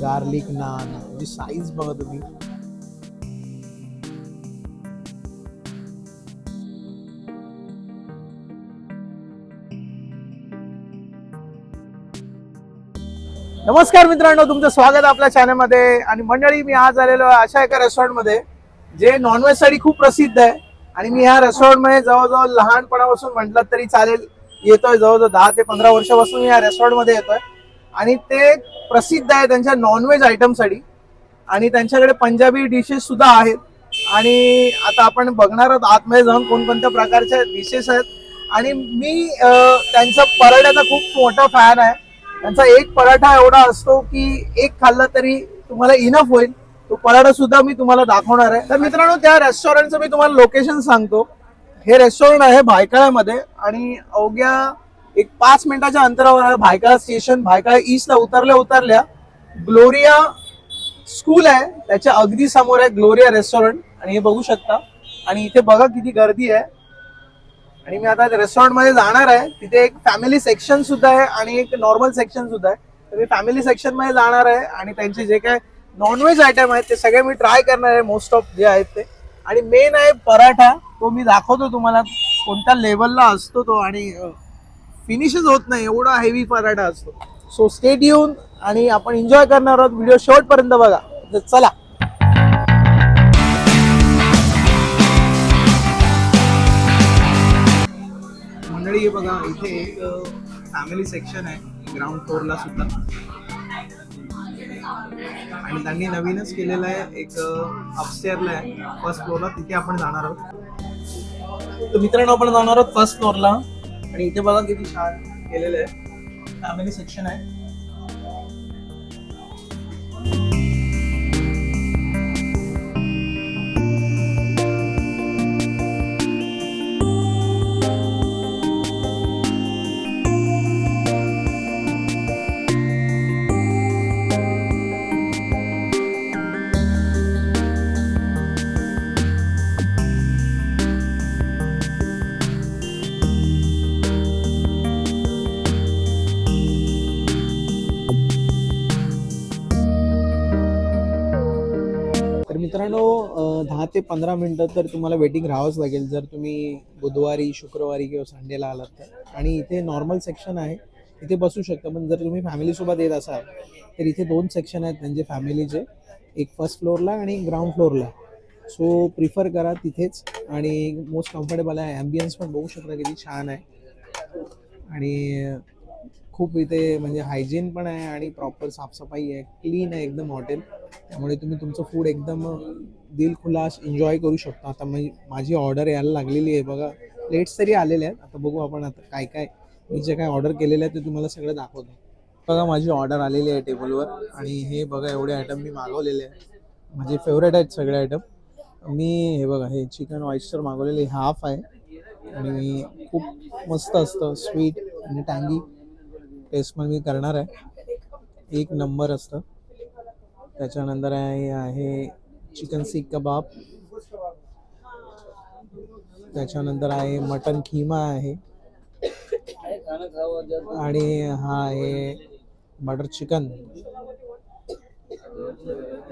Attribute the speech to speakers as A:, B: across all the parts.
A: Garlic naan म्हणजे size बघा तुम्ही. नमस्कार मित्रांनो तुमचं स्वागत आपल्या आपल्या चॅनलमध्ये आणि मंडळी मी आज आलेलो आहे अशा एका रेस्टॉरंटमध्ये जे नॉनव्हेजसाठी खूप प्रसिद्ध आहे. आणि मी ह्या रेस्टॉरंटमध्ये जवळजवळ लहानपणापासून म्हटलं तरी चालेल. येतोय जवळजवळ दहा ते पंधरा वर्षापासून या या रेस्टॉरंटमध्ये येतोय. आणि ते प्रसिद्ध आहे त्यांच्या नॉनव्हेज आयटमसाठी आणि त्यांच्याकडे पंजाबी डिशेस सुद्धा आहेत. आणि आता आपण बघणार आहोत आतमध्ये जाऊन कोणकोणत्या प्रकारच्या डिशेस आहेत. आणि मी त्यांचा पराठ्याचा खूप मोठा फॅन आहे. त्यांचा एक पराठा एवढा असतो की एक खाल्ला तरी तुम्हाला इनफ होईल. तो पराठा सुद्धा मी तुम्हाला दाखवणार आहे. तर मित्रांनो त्या रेस्टॉरंटचं मी तुम्हाला लोकेशन सांगतो. हे रेस्टॉरंट आहे भायखळ्यामध्ये. आणि अवघ्या एक पाच मिनिटाच्या अंतरावर भायखळा स्टेशन भायखळा ईस्टला उतरल्या उतरल्या ग्लोरिया स्कूल आहे. त्याच्या अगदी समोर आहे ग्लोरिया रेस्टॉरंट. आणि हे बघू शकता. आणि इथे बघा किती गर्दी आहे. आणि मी आता रेस्टॉरंटमध्ये जाणार आहे. तिथे एक फॅमिली सेक्शन सुद्धा आहे आणि एक नॉर्मल सेक्शन सुद्धा आहे. तर मी फॅमिली सेक्शनमध्ये जाणार आहे. आणि त्यांचे जे काय नॉनव्हेज आयटम आहेत ते सगळे मी ट्राय करणार आहे. मोस्ट ऑफ जे आहेत ते. आणि मेन आहे पराठा. तो मी दाखवतो तुम्हाला. कोणत्या लेवलला असतो तो. आणि फिनिशच होत नाही एवढा हेवी पराठा असतो. सो स्टेट येऊन आणि आपण एन्जॉय करणार आहोत. व्हिडिओ शेवटपर्यंत बघा. तर चला. मंडळी बघा इथे एक फॅमिली सेक्शन आहे. ग्राउंड फ्लोअरला सुद्धा. आणि त्यांनी नवीनच केलेलं आहे. एक अपस्टेअरला आहे. फर्स्ट फ्लोअरला तिथे आपण जाणार आहोत. तर मित्रांनो आपण जाणार आहोत फर्स्ट फ्लोअरला आणि इथे बघा किती छान केलेलं आहे. फॅमिली सेक्शन आहे. दहा ते पंधरा मिनटं तर तुम्हाला वेटिंग राहावंच लागेल. जर तुम्ही बुधवारी शुक्रवारी किंवा संडेला आलात तर. आणि इथे नॉर्मल सेक्शन आहे. इथे बसू शकता. पण जर तुम्ही फॅमिलीसोबत येत असाल तर इथे दोन सेक्शन आहेत. म्हणजे त्यांचे फॅमिलीचे एक फर्स्ट फ्लोअरला आणि ग्राउंड फ्लोअरला सो प्रिफर करा तिथेच. आणि मोस्ट कम्फर्टेबल आहे. ॲम्बियन्स पण बघू शकता किती छान आहे. आणि खूप इथे म्हणजे हायजीन पण आहे आणि प्रॉपर साफसफाई आहे. क्लीन आहे एकदम हॉटेल त्यामुळे तुम्ही तुमचं फूड एकदम दिल खुलास एन्जॉय करू शकता. आता मी माझी ऑर्डर यायला लागलेली आहे बघा. प्लेट्स तरी आलेले आहेत. आता बघू आपण आता काय काय मी जे काय ऑर्डर केलेलं आहे ते तुम्हाला सगळं दाखवतो. बघा माझी ऑर्डर आलेली आहे टेबलवर आणि हे बघा एवढे आयटम मी मागवलेले आहेत. माझे फेवरेट आहेत सगळे आयटम मी हे बघा हे चिकन ऑइस्टर मागवलेले हाफ आहे. आणि खूप मस्त असतं स्वीट आणि टँगी टेस्ट मग मी करणार आहे. एक नंबर असतं. त्याच्यानंतर आहे आहे चिकन सीख कबाब. त्याच्यानंतर आहे मटन खिमा आहे. आणि हा आहे बटर चिकन.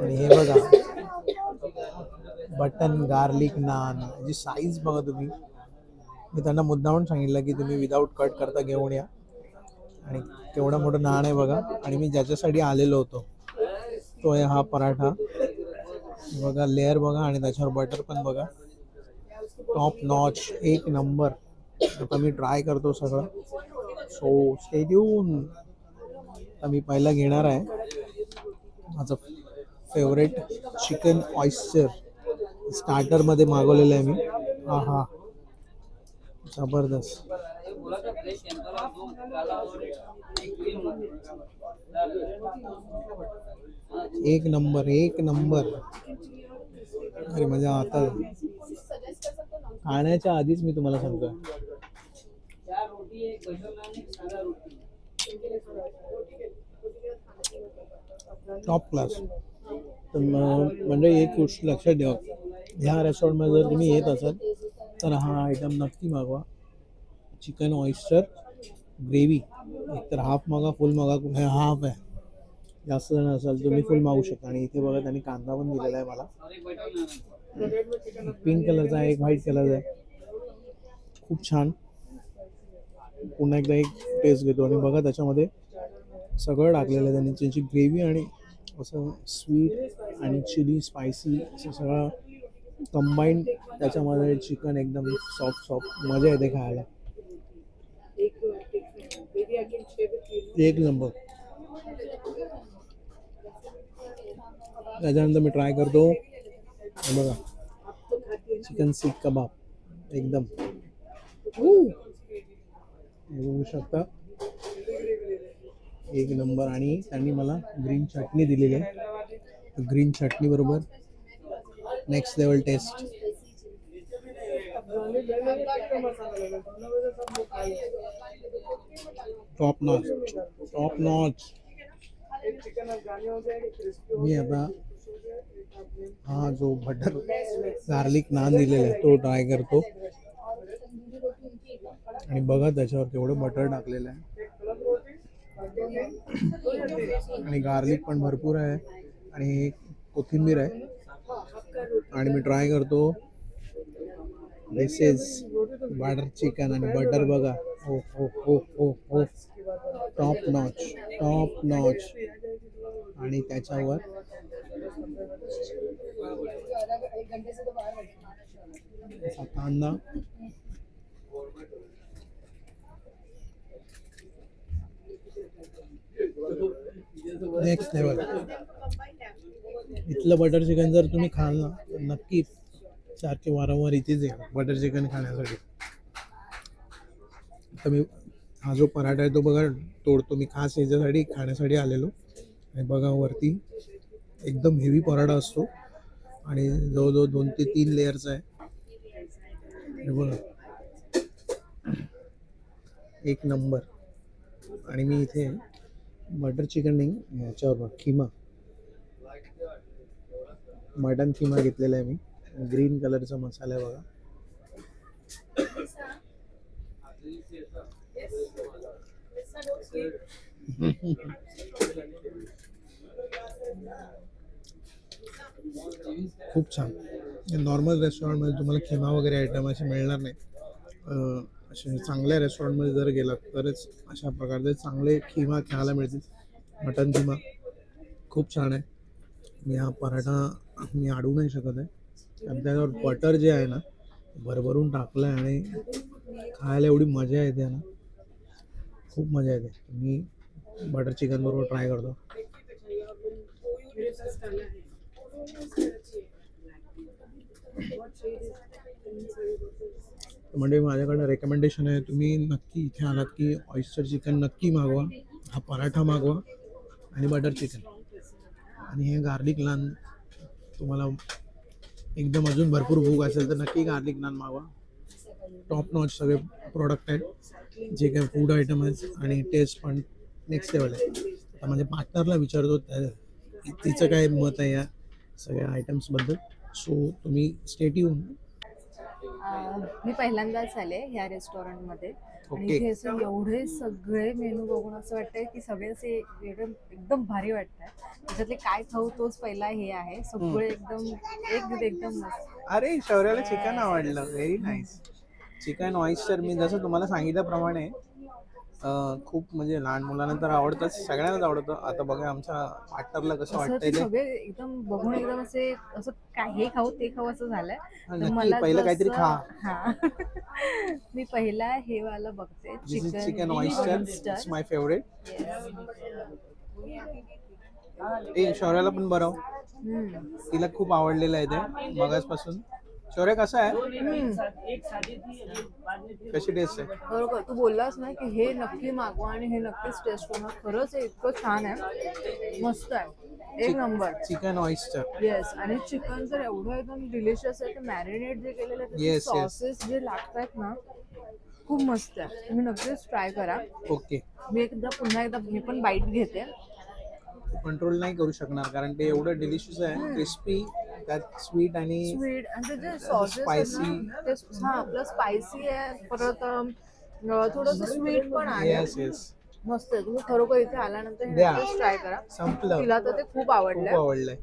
A: आणि हे बघा बटन गार्लिक नान. जी साईज बघा तुम्ही. मी त्यांना मुद्दामून सांगितलं की तुम्ही विदाऊट कट करता घेऊन या. आणि केवढं मोठं नाण आहे बघा. आणि मी ज्याच्यासाठी आलेलो होतो तो आहे हा पराठा. बघा लेअर बघा आणि त्याच्यावर बटर पण बघा. टॉप नॉच एक नंबर आता मी ट्राय करतो सगळं. सो स्टे देऊन आता मी पहिला घेणार आहे. माझं फेवरेट चिकन ऑइस्टर स्टार्टरमध्ये मागवलेलं आहे मी. हा हा जबरदस्त. एक नंबर एक नंबर. अरे म्हणजे आता खाण्याच्या आधीच मी तुम्हाला सांगतोय. टॉप क्लास तर म्हणजे एक गोष्ट लक्षात ठेवा. ह्या रेस्टॉरंटमध्ये जर तुम्ही येत असाल तर हा आयटम नक्की मागवा. चिकन ऑइस्टर ग्रेव्ही एकतर हाफ मागा फुल मागा कुठे हाफ आहे. जास्त जण असाल तुम्ही फुल मागू शकता. आणि इथे बघा त्यांनी कांदा पण दिलेला आहे मला. पिंक कलरचा आहे एक व्हाईट कलरचा आहे. खूप छान. पुन्हा एकदा एक टेस्ट घेतो. आणि बघा त्याच्यामध्ये सगळं टाकलेलं आहे त्यांनी. त्यांची ग्रेव्ही आणि असं स्वीट आणि चिली स्पायसी असं सगळं कंबाईंड त्याच्यामध्ये चिकन एकदम सॉफ्ट सॉफ्ट मजा येते खायला. एक नंबर. त्याच्यानंतर मी ट्राय करतो. बघा. चिकन सीख कबाब एकदम. बघू शकता. एक नंबर आणि त्यांनी मला ग्रीन चटणी दिलेली आहे. ग्रीन चटणी बरोबर next level taste top notch top notch मी आता हा जो बटर गार्लिक नान दिलेला आहे तो ट्राय करतो. आणि बघा त्याच्यावर केवढं बटर टाकलेलं आहे. आणि गार्लिक पण भरपूर आहे. आणि कोथिंबीर आहे. आणि मी ट्राय करतो. दिस इज बटर चिकन आणि बटर बघा हो हो हो हो हो टॉप नॉच टॉप नॉच आणि त्याच्यावर कांदा. नेक्स्ट लेवल इथलं बटर चिकन जर तुम्ही खाल ना नक्की सारखे वारंवार इथेच येणार बटर चिकन खाण्यासाठी. तर मी हा जो पराठा आहे तो बघा तोडतो मी खास याच्यासाठी खाण्यासाठी आलेलो. आणि बघा वरती एकदम हेवी पराठा असतो. आणि जवळजवळ दोन ते तीन लेअरचा आहे. बघा. एक नंबर आणि मी इथे बटर चिकन नाही याच्यावर बघ खिमा. मटन खिमा घेतलेला आहे मी. ग्रीन कलरचा मसाला आहे बघा. खूप छान. नॉर्मल रेस्टॉरंटमध्ये तुम्हाला खिमा वगैरे आयटम असे मिळणार नाही. असे चांगल्या रेस्टॉरंटमध्ये जर गेलात तरच अशा प्रकारचे चांगले खिमा खायला मिळतील. मटन खिमा खूप छान आहे. मी हा पराठा मी अडवू नाही शकत आहे. कारण त्याच्यावर बटर जे आहे ना भरभरून टाकलं आहे आणि खायला एवढी मजा येते ना. खूप मजा येते. मी बटर चिकन बरोबर ट्राय करतो. म्हणजे माझ्याकडं रेकमेंडेशन आहे तुम्ही नक्की इथे आलात की ऑइस्टर चिकन नक्की मागवा. हा पराठा मागवा आणि बटर चिकन आणि हे गार्लिक नान तुम्हाला एकदम अजून भरपूर भूक असेल तर नक्की गार्लिक नान मागवा टॉप नॉच सगळे प्रोडक्ट आहेत. जे काही फूड आयटम आहेत आणि टेस्ट पण नेक्स्ट लेवल आहे. आता माझ्या पार्टनरला विचारतो तिचं काय मत आहे या सगळ्या आयटम्सबद्दल सो तुम्ही स्टेट येऊन
B: मी पहिल्यांदाच आले ह्या रेस्टॉरंटमध्ये. आणि
A: ओके.
B: इथे असं एवढे सगळे मेनू बघून असं वाटतंय की सगळे असे एकदम एकदम भारी वाटतंय त्याच्यातले काय खाऊ तोच पहिला हे आहे. सगळे एकदम एक एकदम मस्त.
A: अरे शौर्याला चिकन आवडलं. व्हेरी नाईस चिकन ऑइस्टर मी जसं तुम्हाला सांगितल्याप्रमाणे खूप म्हणजे लहान मुलांना तर आवडतंच सगळ्यांनाच आवडतं. आता बघा आमच्या पार्टनरला कसं वाटतंय
B: ते सगळे एकदम बघून एकदम असे असं काय हे खाऊ ते खाऊ असं झालंय तर
A: नक्की
B: मला
A: पहिलं काहीतरी खा.
B: हा. मी पहिला हे वाला बघते
A: this is chicken
B: chicken
A: oyster it's my favourite ए शौर्याला पण बरं तिला खूप आवडलेलं आहे ते मगासपासून. शौर्य कसं आहे? कशी टेस्ट आहे?
B: बरोबर. तू बोललास ना की हे नक्की मागवा आणि हे नक्कीच टेस्ट करा खरंच हे इतकं छान आहे. मस्त आहे. एक नंबर.
A: चिकन ऑइस्टर
B: येस आणि चिकन जर एवढं एकदम डिलिशियस आहे ते मॅरिनेट जे केलेलं आहे
A: Yes, yes.
B: सॉसेस जे लागतात ना खूप मस्त आहे. तुम्ही नक्कीच ट्राय करा.
A: ओके
B: मी एकदा पुन्हा एकदा मी पण बाईट घेते.
A: कंट्रोल नाही करू शकणार कारण ते एवढं डिलिशियस आहे क्रिस्पी त्यात स्वीट आणि
B: स्वीट आणि ते जे सॉसेस
A: spicy.
B: ते हा आपलं स्पायसी आहे परत थोडस स्वीट पण आहे.
A: येस येस
B: मस्त आहे. तुम्ही खरोखर इथे आल्यानंतर हे
A: द्या.
B: नक्कीच ट्राय करा.
A: संपलं.
B: तिला तर ते खूप
A: खूप
B: आवडलंय.
A: आवडलंय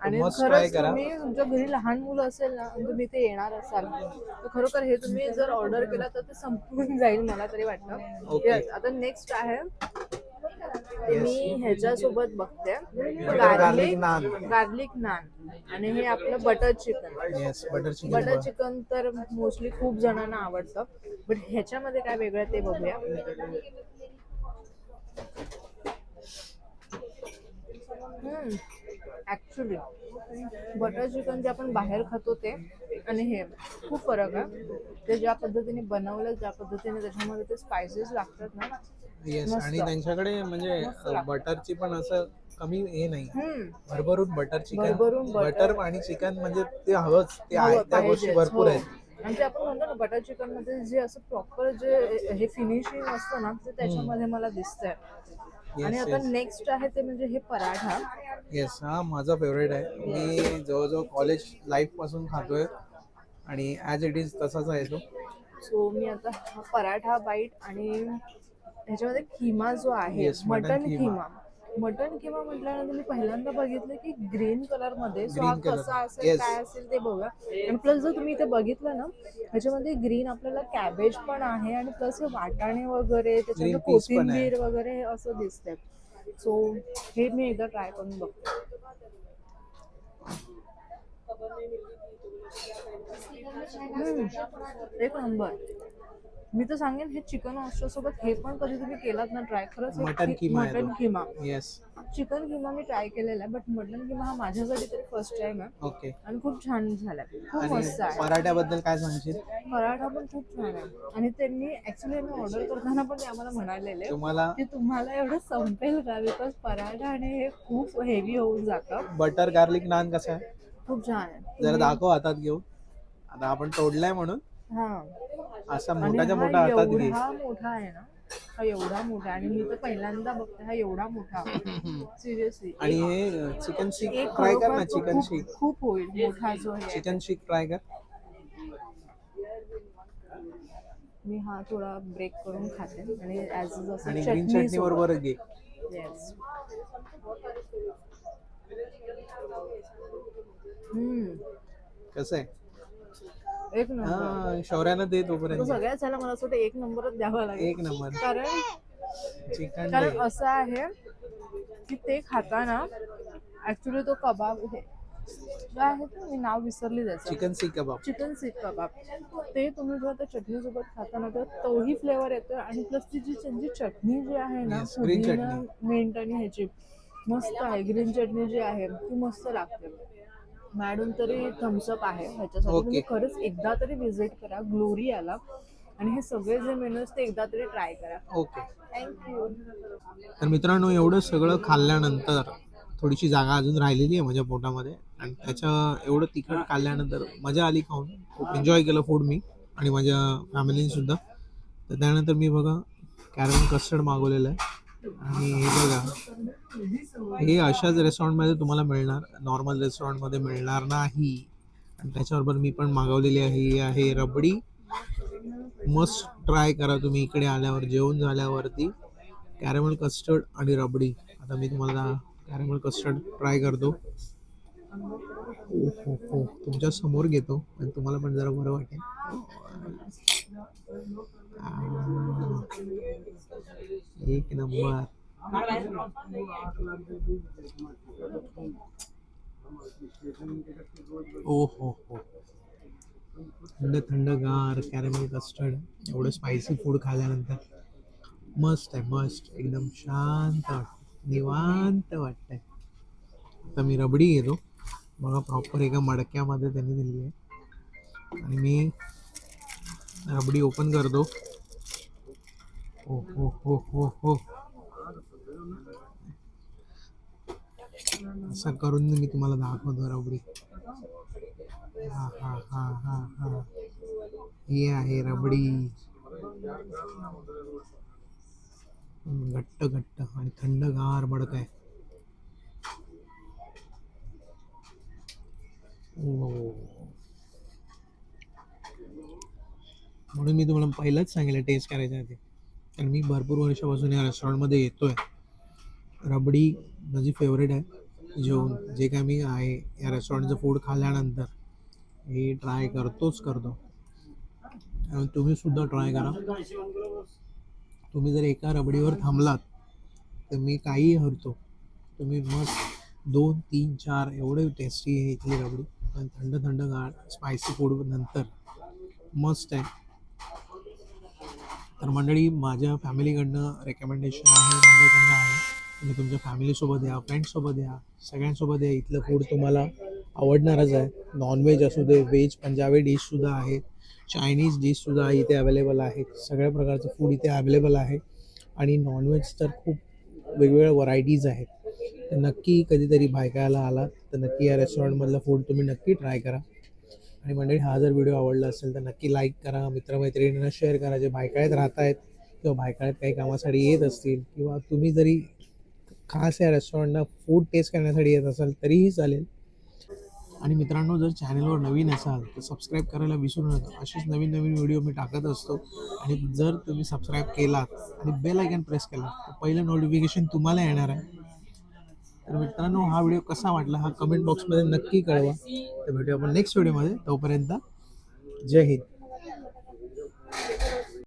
B: आणि
A: मस्त
B: खरंच
A: करा.
B: तुम्ही तुमच्या घरी लहान मुलं असेल ना आणि तुम्ही ते येणार असाल तर खरोखर हे तुम्ही जर ऑर्डर केलं तर ते संपून जाईल मला तरी वाटतं.
A: Okay.
B: Yes, आता नेक्स्ट आहे. मी ह्याच्यासोबत बघते. Garlic
A: naan.
B: गार्लिक नान आणि हे आपलं butter chicken
A: yes butter
B: butter
A: chicken
B: chicken तर मोस्टली खूप जणांना आवडतं. बट ह्याच्यामध्ये काय वेगळं ते बघूया. ऍक्च्युली बटर चिकन जे आपण बाहेर खातो ते आणि हे खूप फरक आहे ते ज्या पद्धतीने बनवलं ज्या पद्धतीने त्याच्यामध्ये ते स्पायसेस लागतात ना
A: येस
B: मस्त.
A: आणि त्यांच्याकडे म्हणजे
B: लागतं.
A: बटरची पण असं कमी हे नाही
B: हम्म
A: भरभरून बटर चिकन
B: भरभरून butter.
A: बटर आणि चिकन म्हणजे ते हवंच ते आहे त्या गोष्टी भरपूर
B: हो.
A: आहेत
B: आणि ते आपण म्हणतो ना बटर चिकनमध्ये जे असं प्रॉपर जे हे फिनिशिंग असतं ना ते त्याच्यामध्ये मला दिसतंय आणि आता नेक्स्ट आहे ते म्हणजे हे पराठा.
A: येस हा माझा फेवरेट आहे. मी जवळजवळ कॉलेज लाईफपासून खातोय आणि ऍज इट इज तसाच आहे तो.
B: सो मी आता हा पराठा बाईट आणि ह्याच्यामध्ये खिमा जो आहे
A: Yes, mutton
B: mutton
A: keema.
B: Keema. Mutton keema म्हटल्यानंतर मी पहिल्यांदा बघितलं की ग्रीन कलरमध्ये सो हा
A: Green color.
B: कसा असेल
A: Yes.
B: काय असेल ते बघा आणि प्लस जर तुम्ही इथे बघितलं ना ह्याच्यामध्ये ग्रीन आपल्याला कॅबेज पण आहे आणि प्लस हे वाटाणे वगैरे त्याच्यामध्ये
A: Green peas पण आहे.
B: कोथिंबीर वगैरे हे असं दिसतंय सो हे मी एकदा ट्राय करून बघते एक नंबर. मी तर सांगेन हे चिकन ऑस्टर सोबत हे पण कधी तुम्ही केलात ना ट्राय खरंच
A: मटन किमा आहे
B: मटन
A: तो.
B: किमा.
A: येस
B: चिकन किमा मी ट्राय केलेला आहे बट मटन किमा हा माझ्यासाठी तरी फर्स्ट टाइम आहे.
A: ओके
B: आणि खूप छान झालाय. खूप
A: आणि
B: मस्त आहे.
A: पराठ्याबद्दल काय सांगशील?
B: पराठा पण खूप छान आहे. आणि त्यांनी ऍक्च्युली मी ऑर्डर करताना पण ते आम्हाला म्हणालेले
A: तुम्हाला?
B: की तुम्हाला एवढं संपेल का? बिकॉज पराठा आणि हे खूप हेवी होऊन जातं.
A: बटर गार्लिक नान कसा आहे?
B: खूप छान आहे.
A: जरा
B: तुम्ही-
A: दाखव हातात घेऊन. आता आपण तोडलाय म्हणून.
B: हा.
A: असा
B: हा
A: मोठा हातात घे.
B: एवढा मोठा आहे ना. हा एवढा मोठा. आणि मी तर पहिल्यांदा बघते हा एवढा मोठा. सिरियसली
A: आणि हे चिकन शीक ट्राय कर ना चिकन शीक
B: खूप होईल. मोठा जो आहे.
A: चिकन शीक ट्राय कर.
B: मी हा थोडा ब्रेक करून खाते. आणि ऍज
A: आणि ग्रीन
B: चटणी
A: चटणी बरोबर घे.
B: येस हम्म.
A: कसं आहे?
B: एक नंबर.
A: हा शौर्यानं दे
B: तो
A: तोपर्यंत
B: सगळ्याच ह्याला मला असं वाटतं एक नंबरच द्यावा लागेल.
A: एक नंबर.
B: कारण
A: चिकन
B: कारण असं आहे की ते खाताना ऍक्च्युली तो कबाब हे काय आहे ते मी नाव विसरली त्याचं.
A: Chicken seekh kebab.
B: Chicken seekh kebab. ते तुम्ही जेव्हा त्या चटणीसोबत खाताना तर तोही फ्लेवर येतोय आणि प्लस ती जी त्यांची चटणी जी आहे ना
A: Yes, green
B: पुदिना
A: चटणी.
B: मिंट आणि ह्याची मस्त आहे. ग्रीन चटणी जी आहे ती मस्त लागते. मॅडम तरी थम्सअप आहे ह्याच्यासाठी. तुम्ही खरंच एकदा तरी व्हिजिट करा ग्लोरी आला आणि हे सगळे जे मेनूज ते एकदा तरी ट्राय करा.
A: ओके.
B: थँक्यू
A: तर मित्रांनो एवढं सगळं खाल्ल्यानंतर थोडीशी जागा अजून राहिलेली आहे माझ्या पोटामध्ये. आणि त्याच्या एवढं तिखट खाल्ल्यानंतर मजा आली खाऊन. खूप एन्जॉय केलं फूड मी आणि माझ्या फॅमिलीने सुद्धा. तर त्यानंतर मी बघा कॅरमल कस्टर्ड मागवलेलं आहे. आणि हे बघा हे अशाच रेस्टॉरंटमध्ये तुम्हाला मिळणार नॉर्मल रेस्टॉरंटमध्ये मिळणार नाही. आणि त्याच्याबरोबर मी पण मागवलेली आहे ही आहे रबडी. मस्ट ट्राय करा तुम्ही इकडे आल्यावर जेवण झाल्यावरती. कॅरेमल कस्टर्ड आणि रबडी. आता मी तुम्हाला कॅरेमल कस्टर्ड ट्राय करतो. हो हो तुमच्यासमोर घेतो आणि तुम्हाला पण जरा बरं वाटेल. एक नंबर. ओ हो. हो थंड थंडगार कॅरेमल कस्टर्ड एवढं स्पायसी फूड खाल्ल्यानंतर मस्त आहे मस्त. एकदम शांत वाटतं. निवांत वाटतंय. आता मी रबडी घेतो. बघा प्रॉपर एका मडक्यामध्ये त्यांनी दिली आहे. आणि मी रबडी ओपन करतो. हो हो हो हो हो. असं करून मी तुम्हाला दाखवतो रबडी. हा हा हा हा हा. ही आहे रबडी. घट्ट घट्ट आणि थंडगार बडक आहे. हो. म्हणून मी तुम्हाला पहिलंच सांगितलं टेस्ट करायच्या आधी आणि मी भरपूर वर्षापासून या रेस्टॉरंटमध्ये येतो आहे रबडी माझी फेवरेट आहे. जेवण जे काय मी आहे या रेस्टॉरंटचं फूड खाल्ल्यानंतर हे ट्राय करतोच करतो. आणि तुम्ही सुद्धा ट्राय करा. तुम्ही जर एका रबडीवर थांबलात तर मी काहीही हरतो. तुम्ही मस्त दोन तीन चार एवढे टेस्टी आहे इथली रबडी. आणि थंड थंड गाळ स्पायसी फूड नंतर मस्त आहे. तर मंडळी माझ्या फॅमिलीकडनं रेकमेंडेशन आहे माझ्याकडनं आहे. तुम्ही तुमच्या फॅमिलीसोबत या फ्रेंड्ससोबत या सगळ्यांसोबत या. इथलं फूड तुम्हाला आवडणारच आहे. नॉनव्हेज असू दे व्हेज पंजाबी डिशसुद्धा आहे चायनीज डिशसुद्धा इथे अवेलेबल आहेत. सगळ्या प्रकारचं फूड इथे अवेलेबल आहे. आणि नॉनव्हेज तर खूप वेगवेगळ्या व्हरायटीज आहेत. तर नक्की कधीतरी बायकायला आलात तर नक्की या रेस्टॉरंटमधलं फूड तुम्ही नक्की ट्राय करा. आणि मंडळी हा जर व्हिडिओ आवडला असेल तर नक्की लाईक करा. मित्रमैत्रिणींना शेअर करा. जे भायकाळ्यात राहत आहेत किंवा भायकाळ्यात काही कामासाठी येत असतील किंवा तुम्ही जरी खास या रेस्टॉरंटला फूड टेस्ट करण्यासाठी येत असाल तरीही चालेल. आणि मित्रांनो जर चॅनलवर नवीन असाल तर सबस्क्राईब करायला विसरू नका. असेच नवीन नवीन व्हिडिओ मी टाकत असतो. आणि जर तुम्ही सबस्क्राईब केलात आणि बेल आयकन प्रेस केला तर पहिलं नोटिफिकेशन तुम्हाला येणार आहे. तर मित्रांनो हा व्हिडिओ कसा वाटला हा कमेंट बॉक्समध्ये नक्की कळवा. तर भेटूया आपण नेक्स्ट व्हिडिओमध्ये तोपर्यंत जय हिंद.